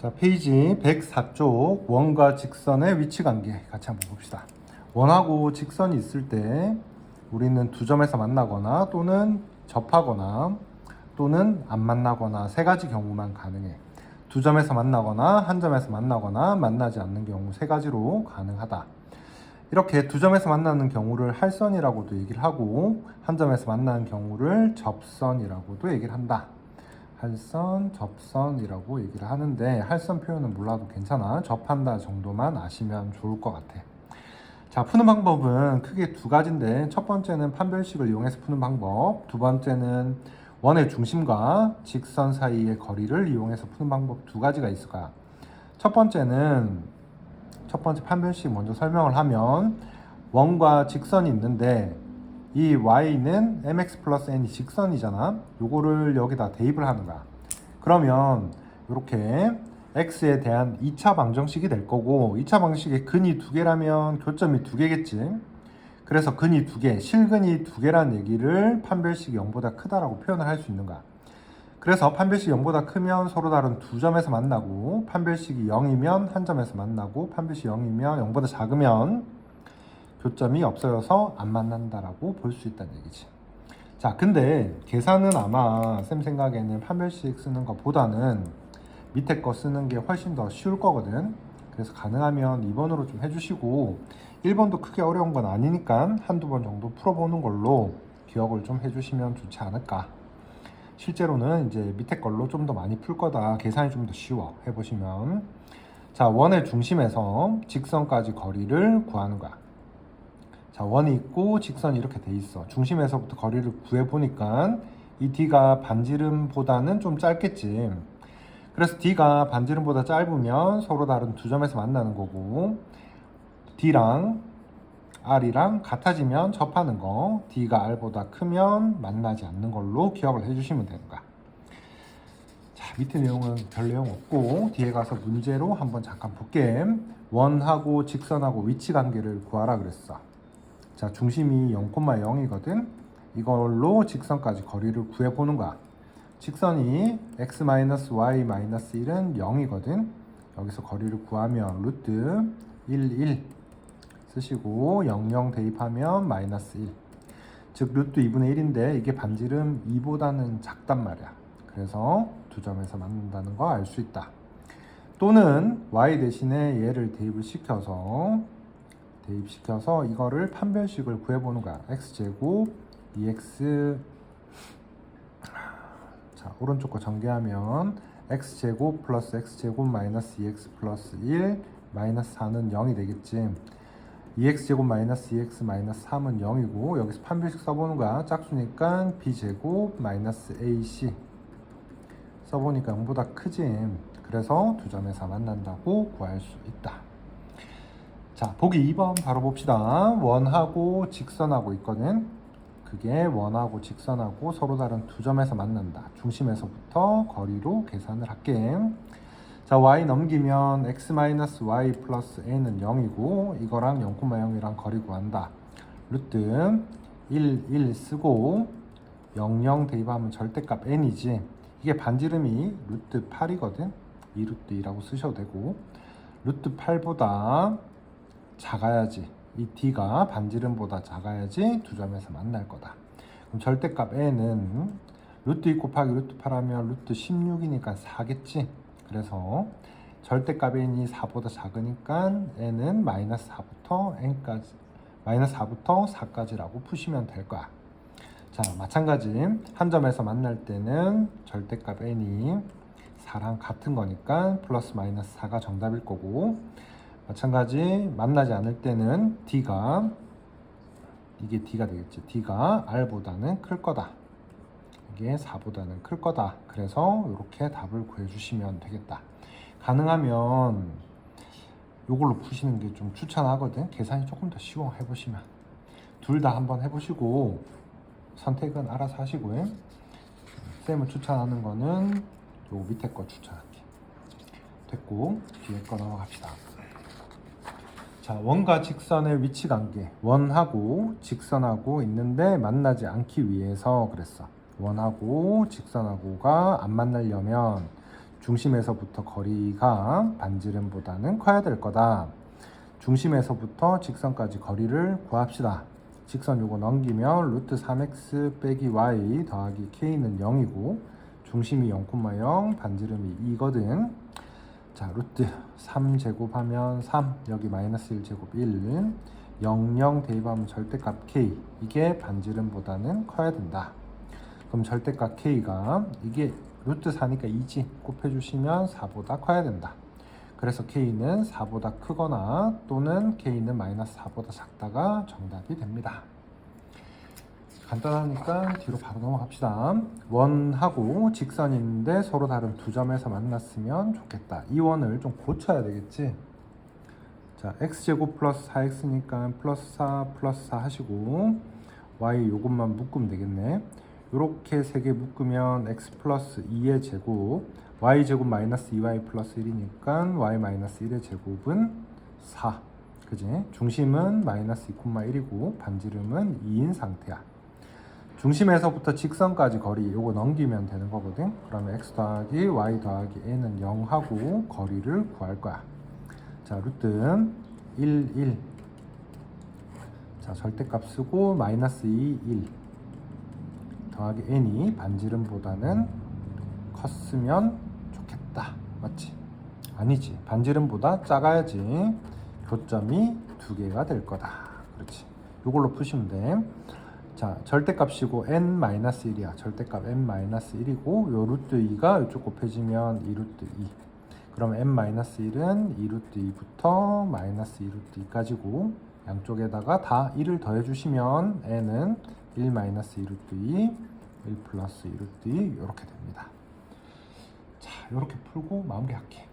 자, 페이지 104쪽 원과 직선의 위치 관계 같이 한번 봅시다. 원하고 직선이 있을 때 우리는 두 점에서 만나거나 또는 접하거나 또는 안 만나거나 세 가지 경우만 가능해. 두 점에서 만나거나 한 점에서 만나거나 만나지 않는 경우 세 가지로 가능하다. 이렇게 두 점에서 만나는 경우를 할선이라고도 얘기를 하고 한 점에서 만나는 경우를 접선이라고도 얘기를 한다. 할선, 접선이라고 얘기를 하는데 할선 표현은 몰라도 괜찮아. 접한다 정도만 아시면 좋을 것 같아. 자, 푸는 방법은 크게 두 가지인데 첫 번째는 판별식을 이용해서 푸는 방법, 두 번째는 원의 중심과 직선 사이의 거리를 이용해서 푸는 방법 두 가지가 있을 거야. 첫 번째는 첫 번째 판별식 먼저 설명을 하면 원과 직선이 있는데 이 y는 mx 플러스 n이 직선이잖아. 요거를 여기다 대입을 하는 거야. 그러면 이렇게 x에 대한 2차 방정식이 될 거고 2차 방정식의 근이 두 개라면 교점이 두 개겠지. 그래서 근이 두 개, 실근이 두 개라는 얘기를 판별식이 0보다 크다라고 표현을 할 수 있는 거야. 그래서 판별식이 0보다 크면 서로 다른 두 점에서 만나고 판별식이 0이면 한 점에서 만나고 판별식이 0이면 0보다 작으면 교점이 없어져서 안 만난다라고 볼 수 있다는 얘기지. 자, 근데 계산은 아마 쌤 생각에는 판별식 쓰는 것보다는 밑에 거 쓰는 게 훨씬 더 쉬울 거거든. 그래서 가능하면 2번으로 좀 해주시고 1번도 크게 어려운 건 아니니까 한두 번 정도 풀어보는 걸로 기억을 좀 해주시면 좋지 않을까. 실제로는 이제 밑에 걸로 좀 더 많이 풀 거다. 계산이 좀 더 쉬워. 해보시면. 자, 원의 중심에서 직선까지 거리를 구하는 거야. 자, 원이 있고 직선이 이렇게 돼 있어. 중심에서부터 거리를 구해 보니까 이 D가 반지름보다는 좀 짧겠지. 그래서 D가 반지름보다 짧으면 서로 다른 두 점에서 만나는 거고 D랑 R이랑 같아지면 접하는 거 D가 R보다 크면 만나지 않는 걸로 기억을 해주시면 되는 거야. 자 밑에 내용은 별 내용 없고 뒤에 가서 문제로 한번 잠깐 볼게. 원하고 직선하고 위치 관계를 구하라 그랬어. 자 중심이 0,0이거든. 이걸로 직선까지 거리를 구해 보는 거야. 직선이 x-y-1은 0이거든. 여기서 거리를 구하면 루트 1, 1 쓰시고 0, 0 대입하면 마이너스 1. 즉 루트 2분의 1인데 이게 반지름 2보다는 작단 말이야. 그래서 두 점에서 만난다는 거 알 수 있다. 또는 y 대신에 얘를 대입을 시켜서 대입시켜서 이거를 판별식을 구해보는 거야. x제곱 2x 자 오른쪽 거 전개하면 x제곱 플러스 x제곱 마이너스 2x 플러스 1 마이너스 4는 0이 되겠지. 2x제곱 마이너스 2x 마이너스 3은 0이고 여기서 판별식 써보는 거야. 짝수니까 b제곱 마이너스 ac 써보니까 0보다 크지. 그래서 두 점에서 만난다고 구할 수 있다 자 보기 2번 바로 봅시다 원하고 직선하고 있거든 그게 원하고 직선하고 서로 다른 두 점에서 만난다. 중심에서부터 거리로 계산을 할게. 자, y 넘기면 x-y 플러스 n은 0이고 이거랑 0,0이랑 거리 구한다. 루트 1, 1 쓰고 0, 0 대입하면 절대값 n이지. 이게 반지름이 루트 8이거든. 2 루트 2라고 쓰셔도 되고 루트 8보다 작아야지. 이 d가 반지름보다 작아야지 두 점에서 만날 거다. 그럼 절대값 n은 루트 2 곱하기 루트 8 하면 루트 16이니까 4겠지. 그래서 절대값 n이 4보다 작으니까 n은 마이너스 4부터 n까지 마이너스 4부터 4까지라고 푸시면 될 거야. 자, 마찬가지 한 점에서 만날 때는 절대값 n이 4랑 같은 거니까 플러스 마이너스 4가 정답일 거고 마찬가지 만나지 않을 때는 D가 이게 D가 되겠지. D가 R보다는 클 거다. 이게 4보다는 클 거다. 그래서 이렇게 답을 구해주시면 되겠다. 가능하면 이걸로 푸시는 게 좀 추천하거든. 계산이 조금 더 쉬워 해보시면 둘 다 한번 해보시고 선택은 알아서 하시고요. 쌤을 추천하는 거는 요 밑에 거 추천할게. 됐고 뒤에 거 넘어갑시다. 자, 원과 직선의 위치 관계. 원하고 직선하고 있는데 만나지 않기 위해서 그랬어. 원하고 직선하고가 안 만나려면 중심에서부터 거리가 반지름보다는 커야 될 거다. 중심에서부터 직선까지 거리를 구합시다. 직선 요거 넘기면 루트 3x 빼기 y 더하기 k는 0이고 중심이 0,0 반지름이 2거든. 자 루트 3제곱하면 3 여기 마이너스 1제곱 1 0, 0 대입하면 절대값 k 이게 반지름보다는 커야 된다. 그럼 절대값 k가 이게 루트 4니까 2지 곱해주시면 4보다 커야 된다. 그래서 k는 4보다 크거나 또는 k는 마이너스 4보다 작다가 정답이 됩니다. 간단하니까 뒤로 바로 넘어갑시다. 원하고 직선인데 서로 다른 두 점에서 만났으면 좋겠다. 이 원을 좀 고쳐야 되겠지. 자, x제곱 플러스 4x니까 플러스 4 플러스 4 하시고 y 요것만 묶으면 되겠네. 요렇게 세 개 묶으면 x 플러스 2의 제곱 y 제곱 마이너스 2y 플러스 1이니까 y 마이너스 1의 제곱은 4 그지? 중심은 마이너스 2,1이고 반지름은 2인 상태야 중심에서부터 직선까지 거리 요거 넘기면 되는 거거든 그러면 x 더하기 y 더하기 n은 0하고 거리를 구할 거야 자 루트 1, 1 자, 절대값 쓰고 마이너스 2, 1 더하기 n이 반지름보다는 컸으면 좋겠다. 맞지? 아니지. 반지름보다 작아야지 교점이 두 개가 될 거다. 그렇지. 이걸로 푸시면 돼. 자, 절대값이고 n-1이야. 절대값 n-1이고 요 루트 2가 이쪽 곱해지면 2 루트 2. 그럼 n-1은 2 루트 2부터 마이너스 2 루트 2까지고 양쪽에다가 다 1을 더해 주시면 n은 1 마이너스 2 루트 2, 1 플러스 2 루트 2 이렇게 됩니다. 자, 이렇게 풀고 마무리할게.